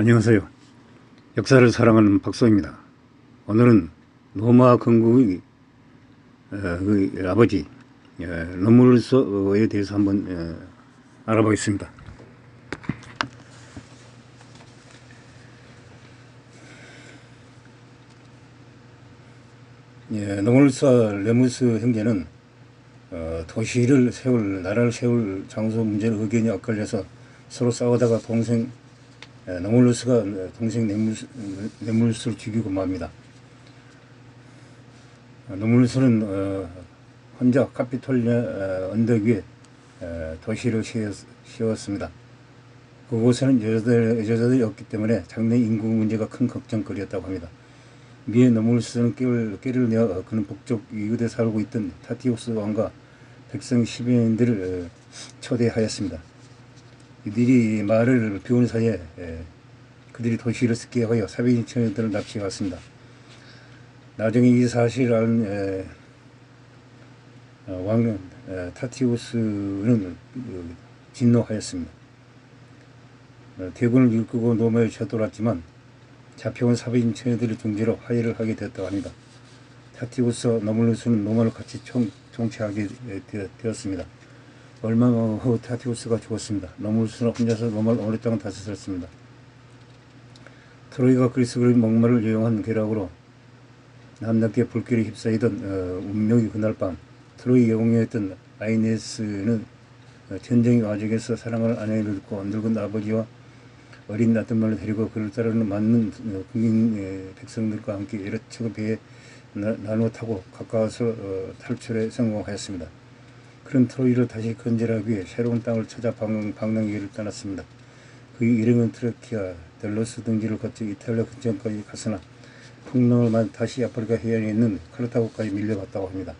안녕하세요. 역사를 사랑하는 박소입니다. 오늘은 로마 건국의 어, 그 아버지 예, 로물로서에 대해서 한번 예, 알아보겠습니다. 예, 노물사 레무스 형제는 어, 도시를 세울 나라를 세울 장소 문제로 의견이 엇갈려서 서로 싸우다가 동생 예, 노물루스가 동생 네물스, 네물스를 죽이고 맙니다. 어, 노물루스는 어, 혼자 카피톨리아 어, 언덕 위에 어, 도시를 세웠, 세웠습니다. 그곳에는 여자들, 여자들이 없기 때문에 장래 인구 문제가 큰 걱정거리였다고 합니다. 미에 노물루스는 깨를, 깨를 내어 그는 북쪽 이웃에 살고 있던 타티우스 왕과 백성 어, 초대하였습니다. 이들이 말을 비운 사이에 에, 그들이 도시를 쓰게 하여 사비인 청년들을 납치해 왔습니다. 나중에 이 사실을 알 에, 어, 왕 에, 타티우스는 그, 진노하였습니다. 어, 대군을 일구고 노마에 쳐돌았지만 잡혀온 사비인 청년들의 중재로 화해를 하게 되었다고 합니다. 타티우스와 노물루스는 노마를 같이 총, 총체하게 되었습니다. 얼마 후 타티우스가 죽었습니다. 노물루스는 혼자서 노마를 오랫동안 다스렸습니다. 트로이가 그리스그의 목마를 이용한 계략으로 남남께 불길에 휩싸이던 어, 운명이 그날 밤 트로이 영웅이었던 아이네스는 어, 전쟁의 와중에서 사랑하는 아내를 잃고 늙은 아버지와 어린 아들만을 데리고 그를 따르는 많은 어, 국민 에, 백성들과 함께 여러 척의 배에 나, 나누어 타고 가까워서 어, 탈출에 성공하였습니다. 그런 트로이를 다시 건설하기 위해 새로운 땅을 찾아 방랑, 방랑기를 떠났습니다. 그의 이름은 트로키아, 델로스 등지를 거쳐 이탈리아 근처까지 갔으나 풍랑을 만 다시 아프리카 해안에 있는 카르타고까지 밀려갔다고 합니다.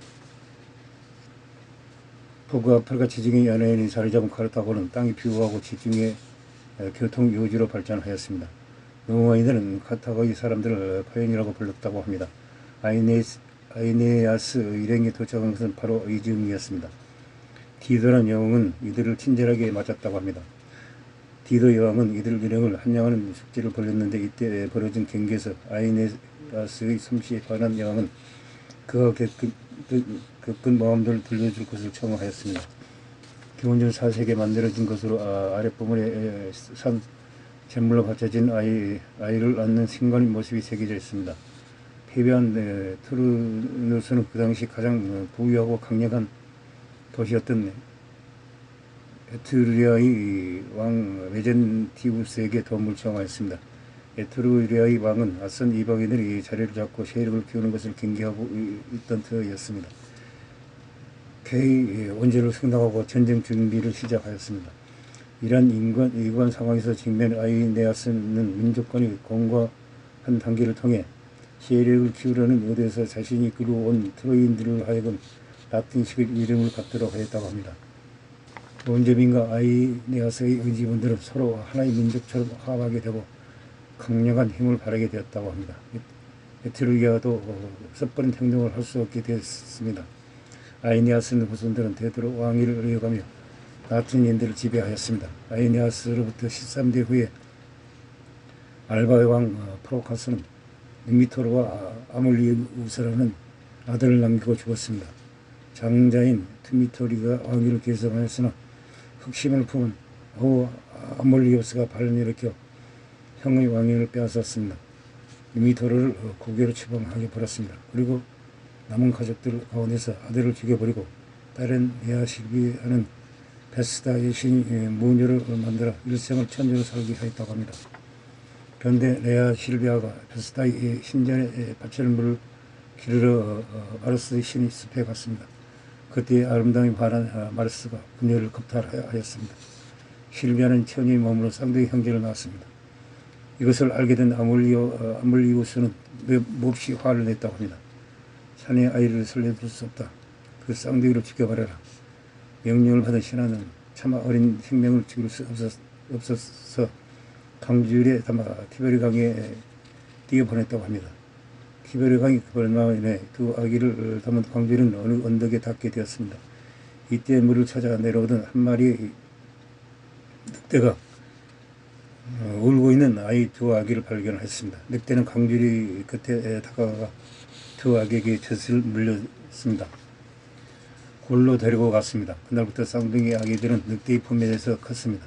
북 아프리카 지중해 연해인이 자리 잡은 카르타고는 땅이 비호하고 지중해 교통 요지로 발전하였습니다. 로마인들은 카르타고의 사람들을 파연이라고 불렀다고 합니다. 아이네스, 아이네아스 일행이 도착한 것은 바로 이 즈음이었습니다. 디도란 영웅은 이들을 친절하게 맞았다고 합니다. 디도 여왕은 이들 일행을 한양하는 숙제를 벌였는데 이때 벌어진 경기에서 아이네아스의 솜씨에 반한 여왕은 그가 겪은, 겪은 마음들을 들려줄 것을 청하였습니다. 기원전 4세기에 만들어진 것으로 아, 아랫부분에 산 잿물로 받쳐진 아이, 아이를 안는 신관의 모습이 새겨져 있습니다. 패배한 네, 투르누스는 그 당시 가장 부유하고 강력한 도시였던 에트루리아의 왕 메젠티우스에게 도움을 청하였습니다. 에트루리아의 왕은 아선 이방인들이 자리를 잡고 세력을 키우는 것을 경계하고 있던 터였습니다. 그의 원죄를 승낙하고 전쟁 준비를 시작하였습니다. 이러한 인간, 이관 상황에서 직면 아이네아스는 민족간의 공과한 단계를 통해 세력을 키우려는 의도에서 자신이 이끌어온 트로이인들을 하여금 라틴식 이름을 갖도록 하였다고 합니다. 원제민과 아이네아스의 의지분들은 서로 하나의 민족처럼 화합하게 되고 강력한 힘을 발휘하게 되었다고 합니다. 에트루기아도 섣버린 행동을 할 수 없게 되었습니다. 아이네아스는 후손들은 되도록 왕위를 이어가며 라틴인들을 지배하였습니다. 아이네아스로부터 13대 후에 알바의 왕 프로카스는 미토르와 아몰리우스라는 아들을 남기고 죽었습니다. 장자인 트미토리가 왕위를 계승하였으나 흑심을 품은 후 아몰리우스가 반을 일으켜 형의 왕위를 빼앗았습니다. 미토르를 고개로 처방하게 벌었습니다. 그리고 남은 가족들 가운데서 아들을 죽여버리고 딸은 에아실비하는 베스다의 신이 무녀를 만들어 일생을 천주로 살게 하였다고 합니다. 그런데 레아 실비아가 베스다의 신전에 바칠 물을 기르러 마르스의 신이 숲에 갔습니다. 그때 아름다움이 반한 마르스가 그녀를 겁탈하였습니다. 실비아는 처녀의 몸으로 쌍둥이 형제를 낳았습니다. 이것을 알게 된 아몰리오, 아몰리우스는 몹시 화를 냈다고 합니다. 산의 아이를 살려둘 수 없다. 그 쌍둥이를 죽여버려라. 명령을 받은 신하는 차마 어린 생명을 죽일 수 없었, 없어서 강줄에 담아 티베리 강에 뛰어 보냈다고 합니다. 티베리 강이 그벌마에 두 아기를 담은 강줄은 어느 언덕에 닿게 되었습니다. 이때 물을 찾아 내려오던 한 마리 늑대가 어, 울고 있는 아이 두 아기를 발견했습니다. 늑대는 강줄이 끝에 다가가 두 아기에게 젖을 물렸습니다. 골로 데리고 갔습니다. 그날부터 쌍둥이 아기들은 늑대의 품에서 컸습니다.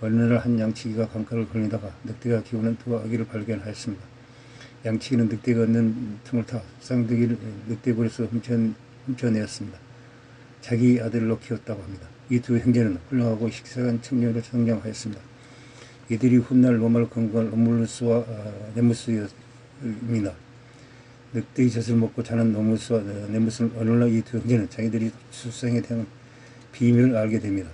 어느 날 한 양치기가 강가를 걸리다가 늑대가 기우는 두 아기를 발견하였습니다. 양치기는 늑대가 얻는 틈을 타 쌍둥이를 늑대굴에서 훔쳐, 훔쳐내었습니다. 자기 아들로 키웠다고 합니다. 이 두 형제는 훌륭하고 식사한 청년으로 성장하였습니다. 이들이 훗날 로마를 건국한 로물루스와 어, 네무스입니다. 늑대의 젖을 먹고 자는 노무스와 어, 네무스는 어느 날 이 두 형제는 자기들이 출생에 대한 비밀을 알게 됩니다.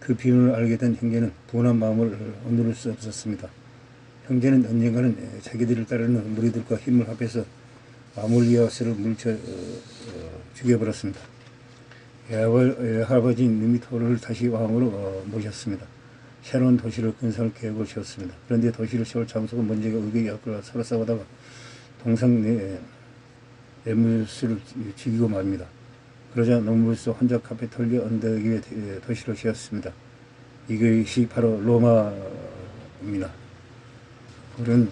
그 비밀을 알게 된 형제는 분한 마음을 억누를 수 없었습니다. 형제는 언젠가는 자기들을 따르는 무리들과 힘을 합해서 아몰리아스를 물쳐 어, 어, 죽여버렸습니다. 예, 할아버지 느미토를 다시 왕으로 어, 모셨습니다. 새로운 도시를 건설 계획을 세웠습니다. 그런데 도시를 세울 장소가 문제가 의견이 없고 서로 싸우다가 동상 내 에무스를 죽이고 말입니다. 그러자 노무스 혼자 카페톨리아 언덕 위에 도시를 세웠습니다. 이것이 바로 로마입니다. 그런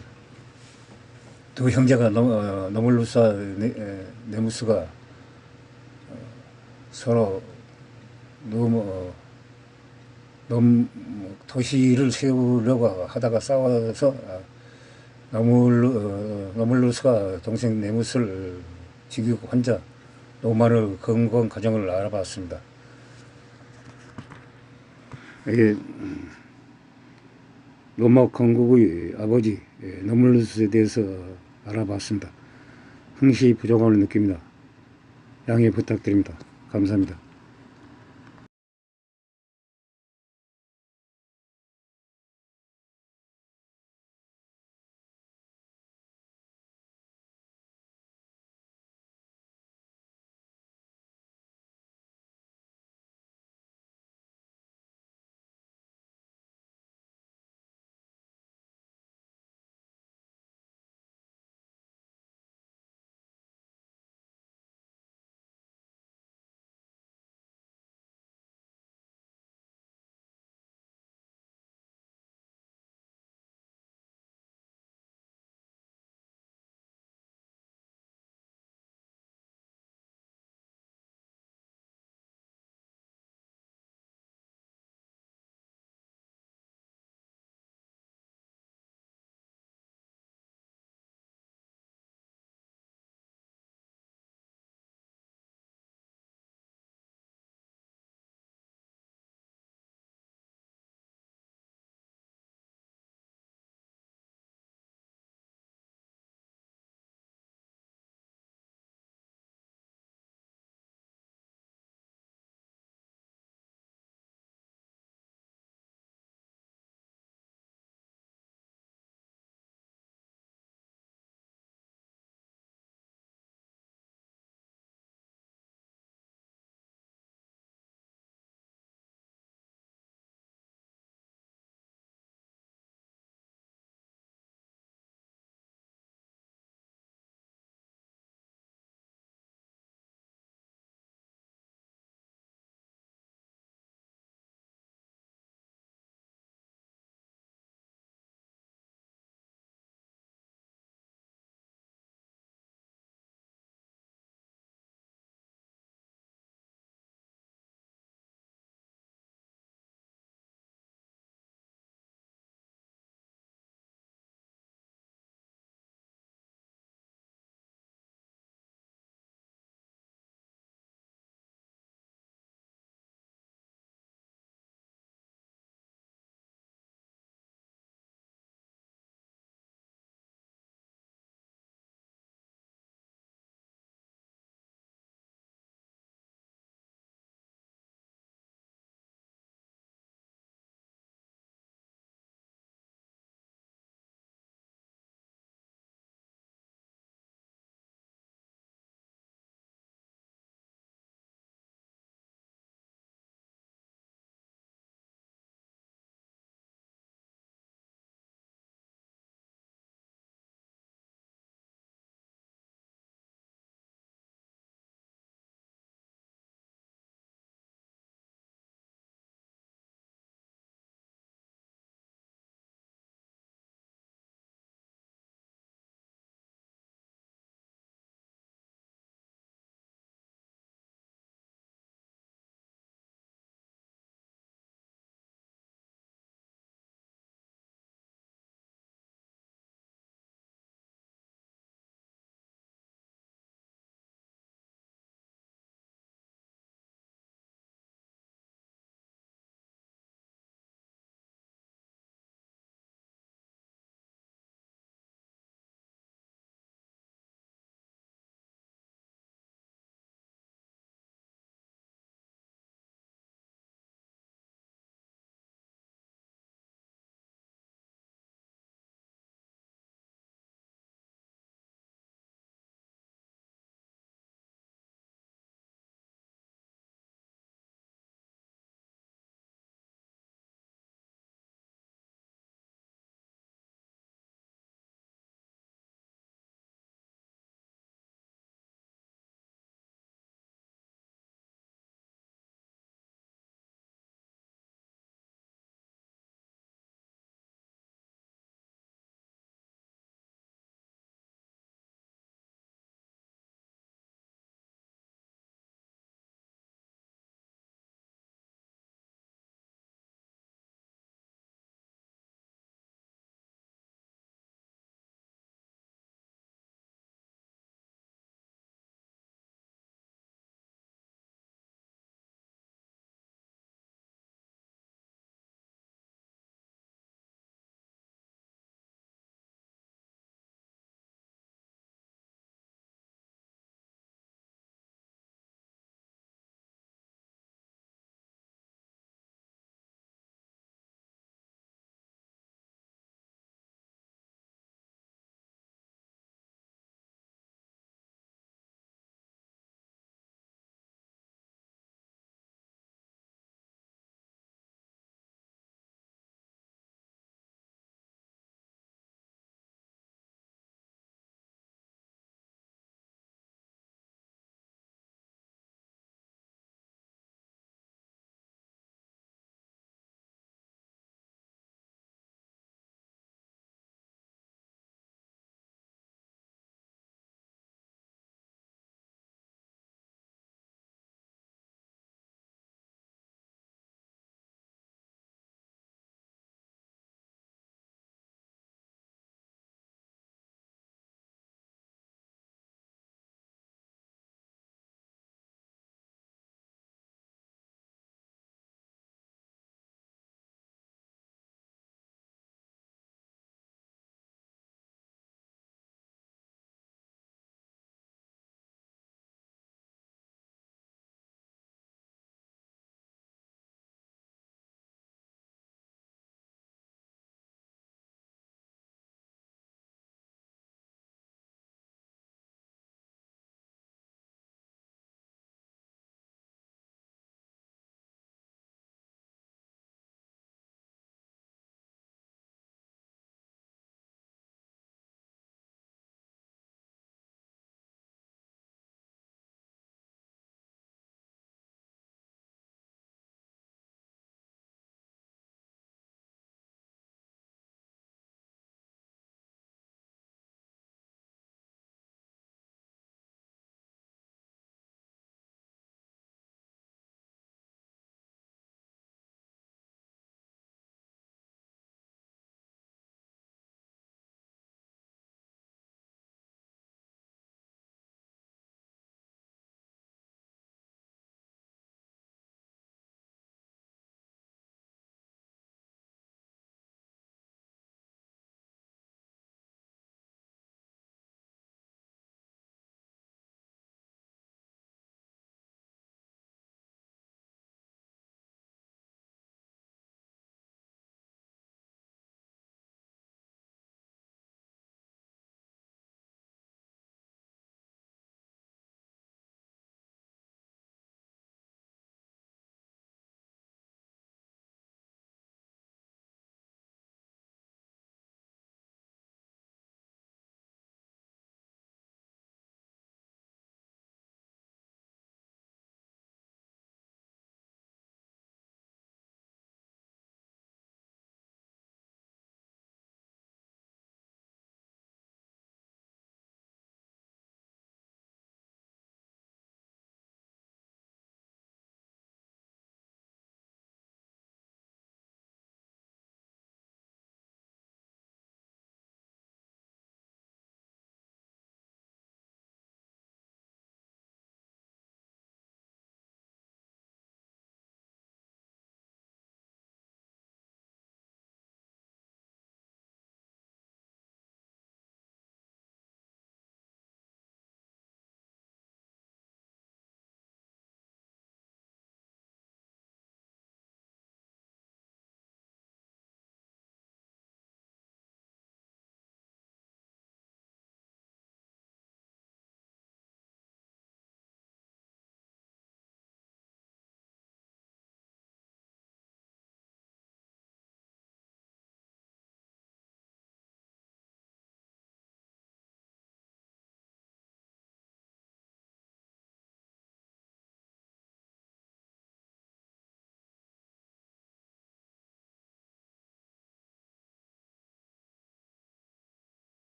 두 형제가 노, 어, 네, 에, 네무스가 어, 서로 너무 어, 너무 도시를 세우려고 하다가 싸워서 아, 노물루, 어, 노물루스가 동생 네무스를 죽이고 혼자 로마를 건건 과정을 알아봤습니다. 이게 음, 로마 건국의 아버지 예, 노물루스에 대해서 알아봤습니다. 흥시 부족함을 느낍니다. 양해 부탁드립니다. 감사합니다.